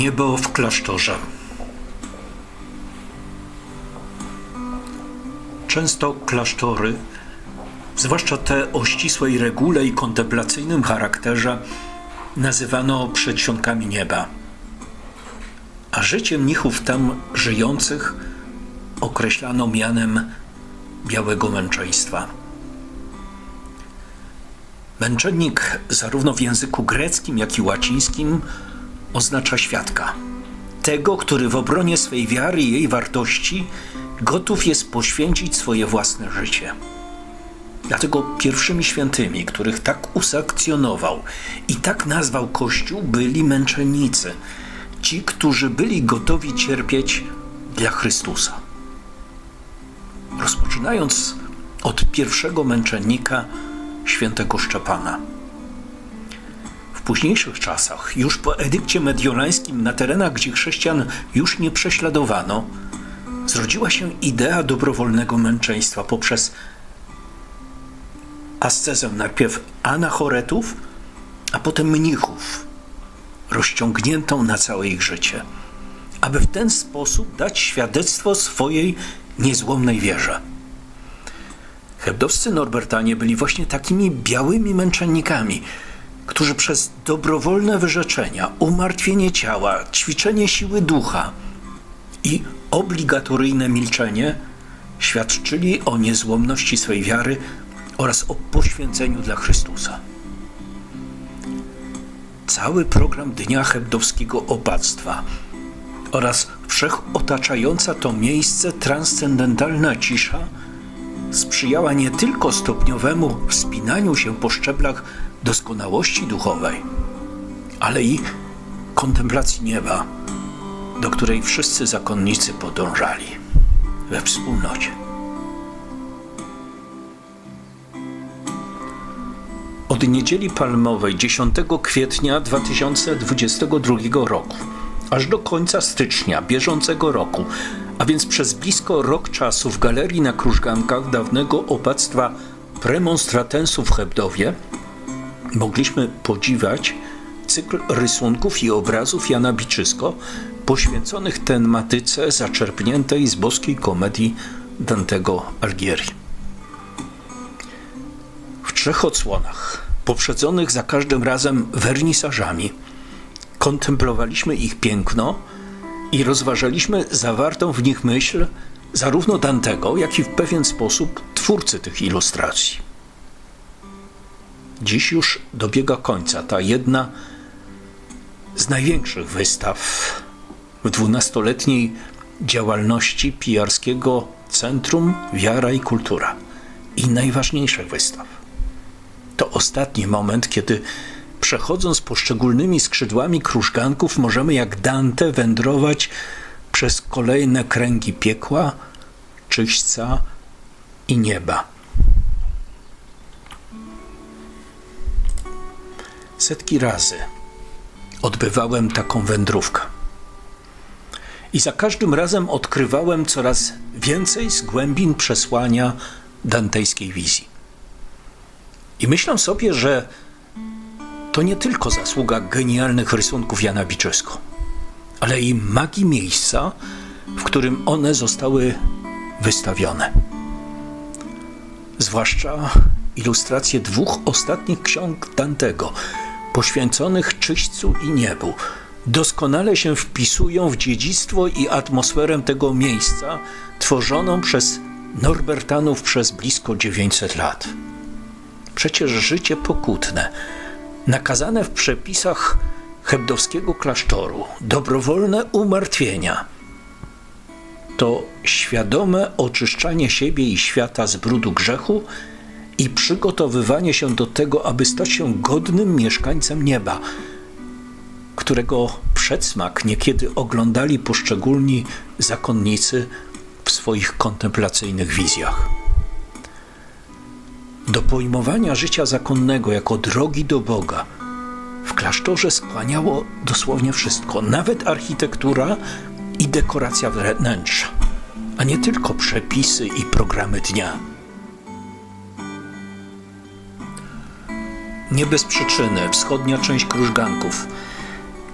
Niebo w klasztorze. Często klasztory, zwłaszcza te o ścisłej regule i kontemplacyjnym charakterze, nazywano przedsionkami nieba. A życie mnichów tam żyjących określano mianem białego męczeństwa. Męczennik zarówno w języku greckim, jak i łacińskim oznacza świadka. Tego, który w obronie swej wiary i jej wartości gotów jest poświęcić swoje własne życie. Dlatego pierwszymi świętymi, których tak usankcjonował i tak nazwał Kościół, byli męczennicy. Ci, którzy byli gotowi cierpieć dla Chrystusa. Rozpoczynając od pierwszego męczennika, świętego Szczepana. Późniejszych czasach, już po edykcie mediolańskim, na terenach, gdzie chrześcijan już nie prześladowano, zrodziła się idea dobrowolnego męczeństwa poprzez ascezę najpierw anachoretów, a potem mnichów, rozciągniętą na całe ich życie, aby w ten sposób dać świadectwo swojej niezłomnej wierze. Hebdowscy Norbertanie byli właśnie takimi białymi męczennikami, którzy przez dobrowolne wyrzeczenia, umartwienie ciała, ćwiczenie siły ducha i obligatoryjne milczenie świadczyli o niezłomności swej wiary oraz o poświęceniu dla Chrystusa. Cały program Dnia Hebdowskiego Opactwa oraz wszechotaczająca to miejsce transcendentalna cisza sprzyjała nie tylko stopniowemu wspinaniu się po szczeblach doskonałości duchowej, ale i kontemplacji nieba, do której wszyscy zakonnicy podążali we wspólnocie. Od niedzieli palmowej 10 kwietnia 2022 roku aż do końca stycznia bieżącego roku, a więc przez blisko rok czasu w galerii na Krużgankach dawnego opactwa premonstratensów w Hebdowie mogliśmy podziwiać cykl rysunków i obrazów Jana Biczysko poświęconych tematyce zaczerpniętej z boskiej komedii Dantego Algieri. W trzech odsłonach, poprzedzonych za każdym razem wernisażami, kontemplowaliśmy ich piękno i rozważaliśmy zawartą w nich myśl zarówno Dantego, jak i w pewien sposób twórcy tych ilustracji. Dziś już dobiega końca ta jedna z największych wystaw w dwunastoletniej działalności pijarskiego Centrum Wiara i Kultura i najważniejszych wystaw. To ostatni moment, kiedy przechodząc poszczególnymi skrzydłami krużganków, możemy jak Dante wędrować przez kolejne kręgi piekła, czyśćca i nieba. Setki razy odbywałem taką wędrówkę. I za każdym razem odkrywałem coraz więcej z głębin przesłania dantejskiej wizji. I myślę sobie, że to nie tylko zasługa genialnych rysunków Jana Biczysko, ale i magii miejsca, w którym one zostały wystawione. Zwłaszcza ilustracje dwóch ostatnich ksiąg Dantego, poświęconych czyśćcu i niebu, doskonale się wpisują w dziedzictwo i atmosferę tego miejsca, tworzoną przez Norbertanów przez blisko 900 lat. Przecież życie pokutne, nakazane w przepisach hebdowskiego klasztoru, dobrowolne umartwienia, to świadome oczyszczanie siebie i świata z brudu grzechu i przygotowywanie się do tego, aby stać się godnym mieszkańcem nieba, którego przedsmak niekiedy oglądali poszczególni zakonnicy w swoich kontemplacyjnych wizjach. Do pojmowania życia zakonnego jako drogi do Boga w klasztorze skłaniało dosłownie wszystko, nawet architektura i dekoracja wnętrza, a nie tylko przepisy i programy dnia. Nie bez przyczyny wschodnia część Krużganków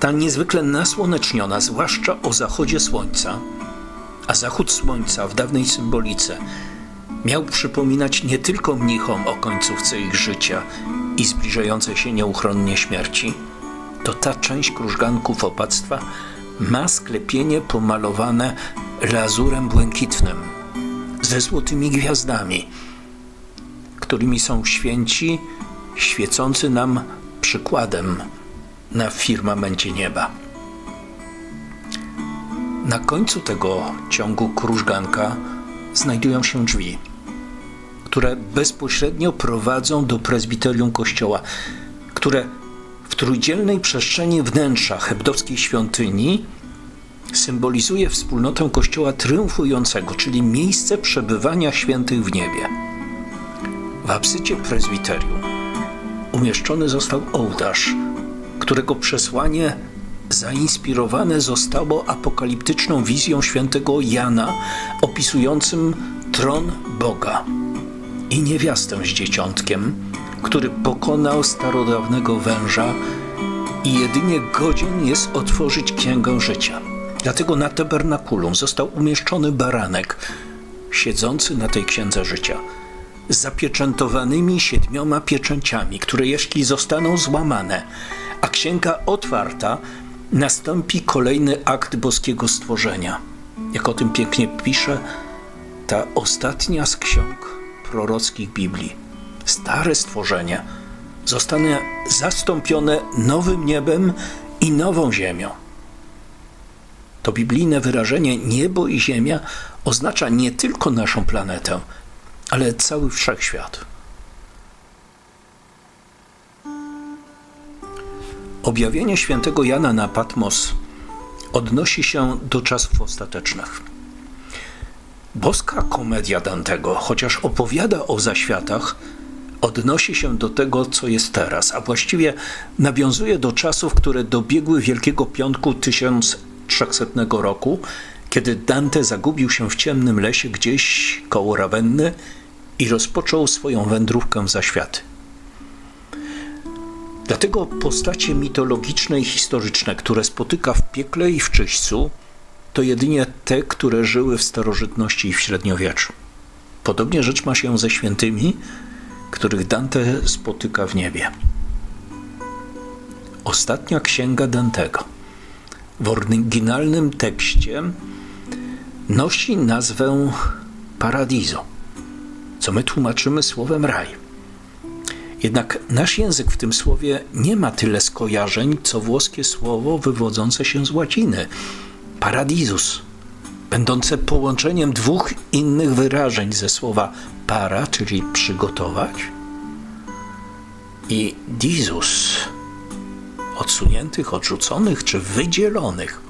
ta niezwykle nasłoneczniona, zwłaszcza o zachodzie słońca, a zachód słońca w dawnej symbolice miał przypominać nie tylko mnichom o końcówce ich życia i zbliżającej się nieuchronnie śmierci, to ta część krużganków opactwa ma sklepienie pomalowane lazurem błękitnym ze złotymi gwiazdami, którymi są święci, świecący nam przykładem na firmamencie nieba. Na końcu tego ciągu krużganka znajdują się drzwi, które bezpośrednio prowadzą do prezbiterium kościoła, które w trójdzielnej przestrzeni wnętrza hebdowskiej świątyni symbolizuje wspólnotę kościoła triumfującego, czyli miejsce przebywania świętych w niebie. W absycie prezbiterium umieszczony został ołtarz, którego przesłanie zainspirowane zostało apokaliptyczną wizją świętego Jana opisującym tron Boga i niewiastę z dzieciątkiem, który pokonał starodawnego węża i jedynie godzien jest otworzyć księgę życia. Dlatego na tabernakulum został umieszczony baranek siedzący na tej księdze życia zapieczętowanymi siedmioma pieczęciami, które jeśli zostaną złamane, a księga otwarta, nastąpi kolejny akt boskiego stworzenia. Jak o tym pięknie pisze ta ostatnia z ksiąg prorockich Biblii. Stare stworzenie zostanie zastąpione nowym niebem i nową ziemią. To biblijne wyrażenie niebo i ziemia oznacza nie tylko naszą planetę, ale cały wszechświat. Objawienie świętego Jana na Patmos odnosi się do czasów ostatecznych. Boska komedia Dantego, chociaż opowiada o zaświatach, odnosi się do tego, co jest teraz, a właściwie nawiązuje do czasów, które dobiegły Wielkiego Piątku 1300 roku, kiedy Dante zagubił się w ciemnym lesie gdzieś koło Rawenny i rozpoczął swoją wędrówkę w zaświaty. Dlatego postacie mitologiczne i historyczne, które spotyka w piekle i w czyśćcu, to jedynie te, które żyły w starożytności i w średniowieczu. Podobnie rzecz ma się ze świętymi, których Dante spotyka w niebie. Ostatnia księga Dantego w oryginalnym tekście nosi nazwę Paradiso, co my tłumaczymy słowem raj. Jednak nasz język w tym słowie nie ma tyle skojarzeń, co włoskie słowo wywodzące się z łaciny paradisus, będące połączeniem dwóch innych wyrażeń ze słowa para, czyli przygotować, i disus, odsuniętych, odrzuconych czy wydzielonych.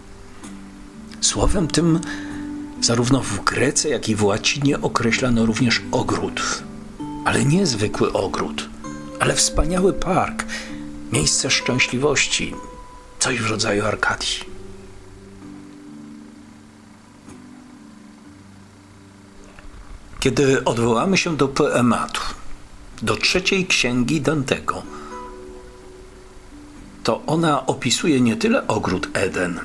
Słowem tym zarówno w Grece, jak i w łacinie określano również ogród, ale nie zwykły ogród, ale wspaniały park, miejsce szczęśliwości, coś w rodzaju Arkadii. Kiedy odwołamy się do poematu, do trzeciej księgi Dantego, to ona opisuje nie tyle ogród Eden,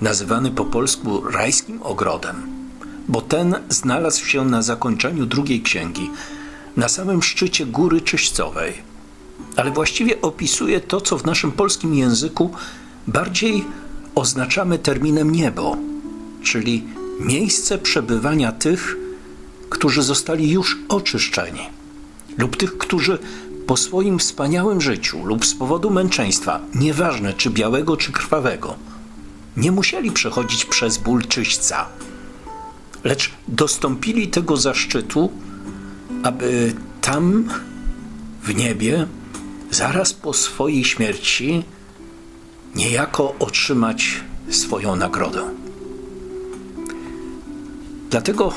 nazywany po polsku rajskim ogrodem, bo ten znalazł się na zakończeniu drugiej księgi, na samym szczycie góry czyścowej, ale właściwie opisuje to, co w naszym polskim języku bardziej oznaczamy terminem niebo, czyli miejsce przebywania tych, którzy zostali już oczyszczeni, lub tych, którzy po swoim wspaniałym życiu lub z powodu męczeństwa, nieważne czy białego, czy krwawego, nie musieli przechodzić przez ból czyśćca, lecz dostąpili tego zaszczytu, aby tam w niebie, zaraz po swojej śmierci, niejako otrzymać swoją nagrodę. Dlatego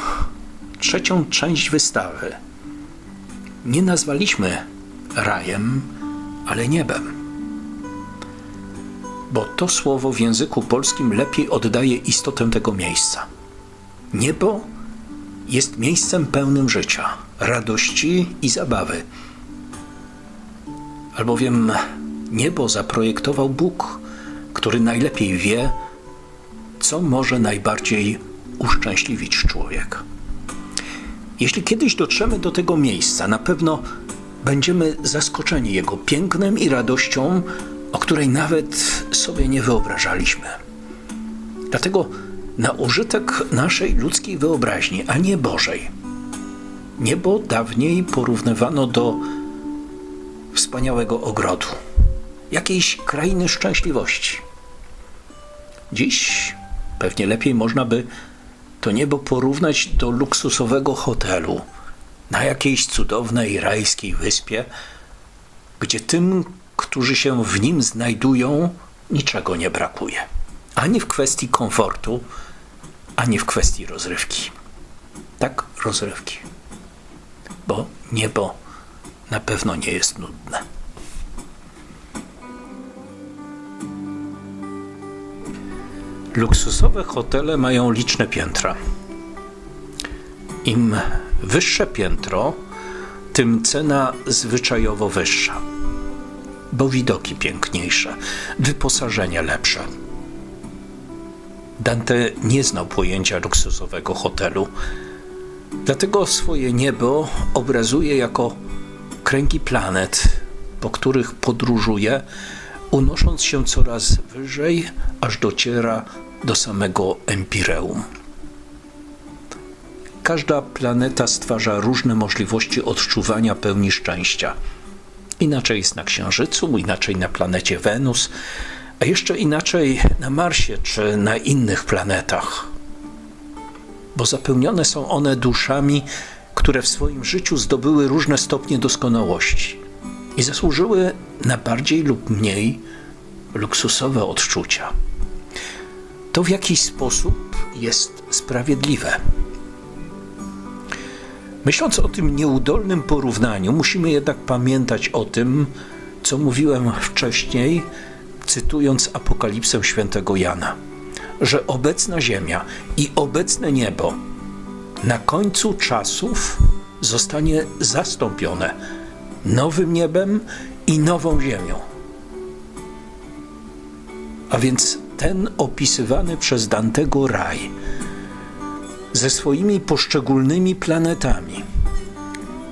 trzecią część wystawy nie nazwaliśmy rajem, ale niebem. Bo to słowo w języku polskim lepiej oddaje istotę tego miejsca. Niebo jest miejscem pełnym życia, radości i zabawy. Albowiem niebo zaprojektował Bóg, który najlepiej wie, co może najbardziej uszczęśliwić człowieka. Jeśli kiedyś dotrzemy do tego miejsca, na pewno będziemy zaskoczeni jego pięknem i radością, o której nawet sobie nie wyobrażaliśmy. Dlatego na użytek naszej ludzkiej wyobraźni, a nie Bożej, niebo dawniej porównywano do wspaniałego ogrodu, jakiejś krainy szczęśliwości. Dziś pewnie lepiej można by to niebo porównać do luksusowego hotelu na jakiejś cudownej rajskiej wyspie, gdzie tym, którzy się w nim znajdują, niczego nie brakuje. Ani w kwestii komfortu, ani w kwestii rozrywki. Tak, rozrywki. Bo niebo na pewno nie jest nudne. Luksusowe hotele mają liczne piętra. Im wyższe piętro, tym cena zwyczajowo wyższa, bo widoki piękniejsze, wyposażenie lepsze. Dante nie znał pojęcia luksusowego hotelu, dlatego swoje niebo obrazuje jako kręgi planet, po których podróżuje, unosząc się coraz wyżej, aż dociera do samego Empireum. Każda planeta stwarza różne możliwości odczuwania pełni szczęścia. Inaczej jest na Księżycu, inaczej na planecie Wenus, a jeszcze inaczej na Marsie czy na innych planetach. Bo zapełnione są one duszami, które w swoim życiu zdobyły różne stopnie doskonałości i zasłużyły na bardziej lub mniej luksusowe odczucia. To w jakiś sposób jest sprawiedliwe. Myśląc o tym nieudolnym porównaniu, musimy jednak pamiętać o tym, co mówiłem wcześniej, cytując Apokalipsę świętego Jana, że obecna Ziemia i obecne niebo na końcu czasów zostanie zastąpione nowym niebem i nową Ziemią. A więc ten opisywany przez Dantego raj ze swoimi poszczególnymi planetami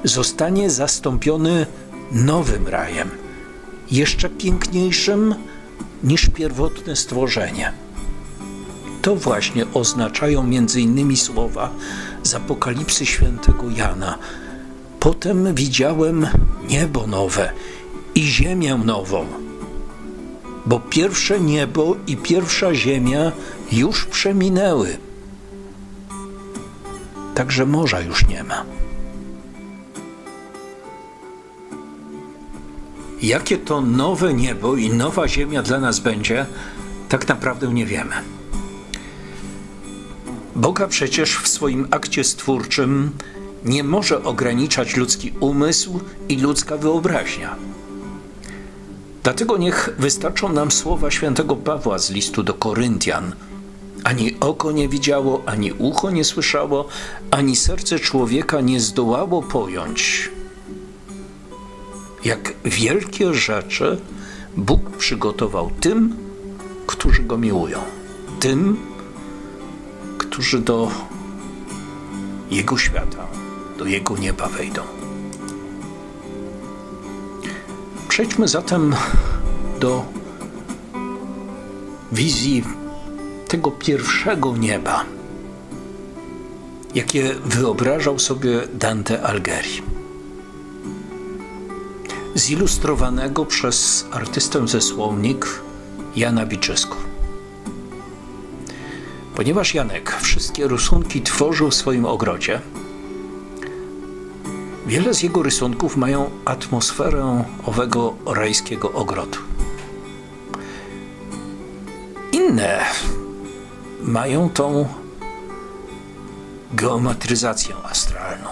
zostanie zastąpiony nowym rajem, jeszcze piękniejszym niż pierwotne stworzenie. To właśnie oznaczają między innymi słowa z Apokalipsy świętego Jana. Potem widziałem niebo nowe i ziemię nową, bo pierwsze niebo i pierwsza ziemia już przeminęły. Także morza już nie ma. Jakie to nowe niebo i nowa ziemia dla nas będzie, tak naprawdę nie wiemy. Boga przecież w swoim akcie stwórczym nie może ograniczać ludzki umysł i ludzka wyobraźnia. Dlatego niech wystarczą nam słowa świętego Pawła z listu do Koryntian. Ani oko nie widziało, ani ucho nie słyszało, ani serce człowieka nie zdołało pojąć, jak wielkie rzeczy Bóg przygotował tym, którzy go miłują, tym, którzy do Jego świata, do Jego nieba wejdą. Przejdźmy zatem do wizji tego pierwszego nieba, jakie wyobrażał sobie Dante Algeri. Zilustrowanego przez artystę ze Słownik Jana Biczysku. Ponieważ Janek wszystkie rysunki tworzył w swoim ogrodzie, wiele z jego rysunków mają atmosferę owego rajskiego ogrodu. Inne mają tą geometryzację astralną.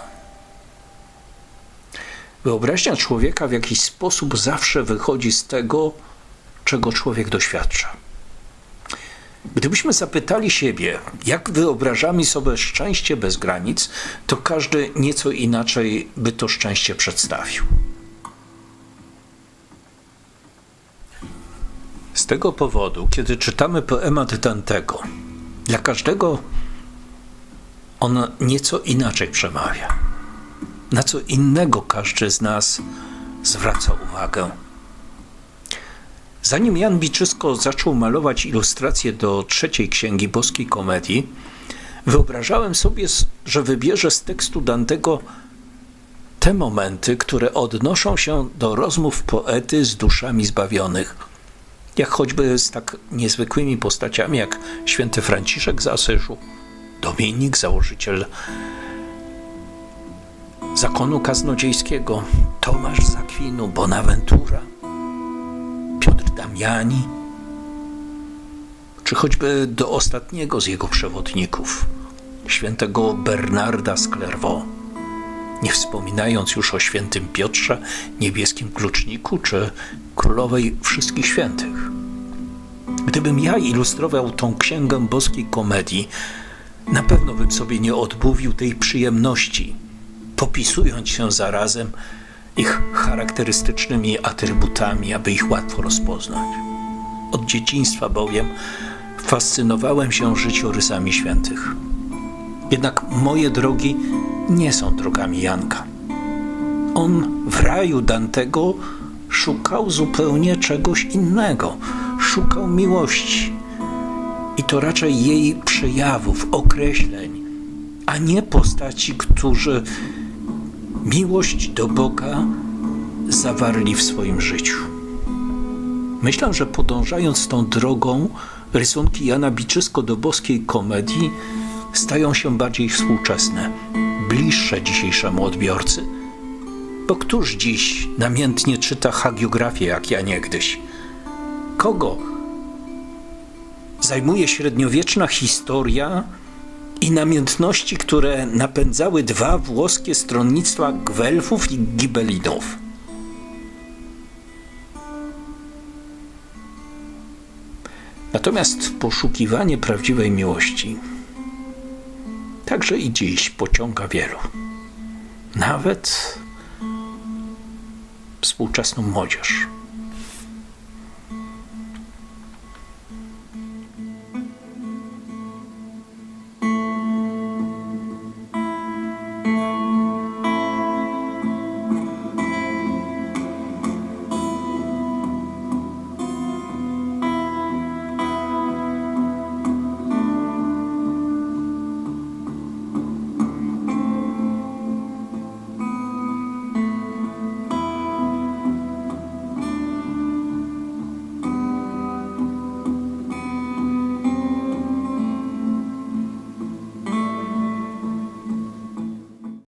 Wyobraźnia człowieka w jakiś sposób zawsze wychodzi z tego, czego człowiek doświadcza. Gdybyśmy zapytali siebie, jak wyobrażamy sobie szczęście bez granic, to każdy nieco inaczej by to szczęście przedstawił. Z tego powodu, kiedy czytamy poemat Dantego, dla każdego on nieco inaczej przemawia. Na co innego każdy z nas zwraca uwagę. Zanim Jan Biczysko zaczął malować ilustracje do trzeciej księgi boskiej komedii, wyobrażałem sobie, że wybierze z tekstu Dantego te momenty, które odnoszą się do rozmów poety z duszami zbawionych, jak choćby z tak niezwykłymi postaciami jak święty Franciszek z Asyżu, Dominik, założyciel zakonu kaznodziejskiego, Tomasz z Akwinu, Bonaventura, Piotr Damiani, czy choćby do ostatniego z jego przewodników, świętego Bernarda z Clairvaux nie wspominając już o świętym Piotrze, niebieskim kluczniku czy królowej wszystkich świętych. Gdybym ja ilustrował tą księgę boskiej komedii, na pewno bym sobie nie odmówił tej przyjemności, popisując się zarazem ich charakterystycznymi atrybutami, aby ich łatwo rozpoznać. Od dzieciństwa bowiem fascynowałem się życiorysami świętych. Jednak moje drogi nie są drogami Janka. On w raju Dantego szukał zupełnie czegoś innego. Szukał miłości. I to raczej jej przejawów, określeń, a nie postaci, którzy miłość do Boga zawarli w swoim życiu. Myślę, że podążając tą drogą, rysunki Jana Biczysko do boskiej komedii stają się bardziej współczesne, bliższe dzisiejszemu odbiorcy. Bo któż dziś namiętnie czyta hagiografię jak ja niegdyś? Kogo zajmuje średniowieczna historia i namiętności, które napędzały dwa włoskie stronnictwa Gwelfów i Gibelinów? Natomiast poszukiwanie prawdziwej miłości także i dziś pociąga wielu. Nawet współczesną młodzież.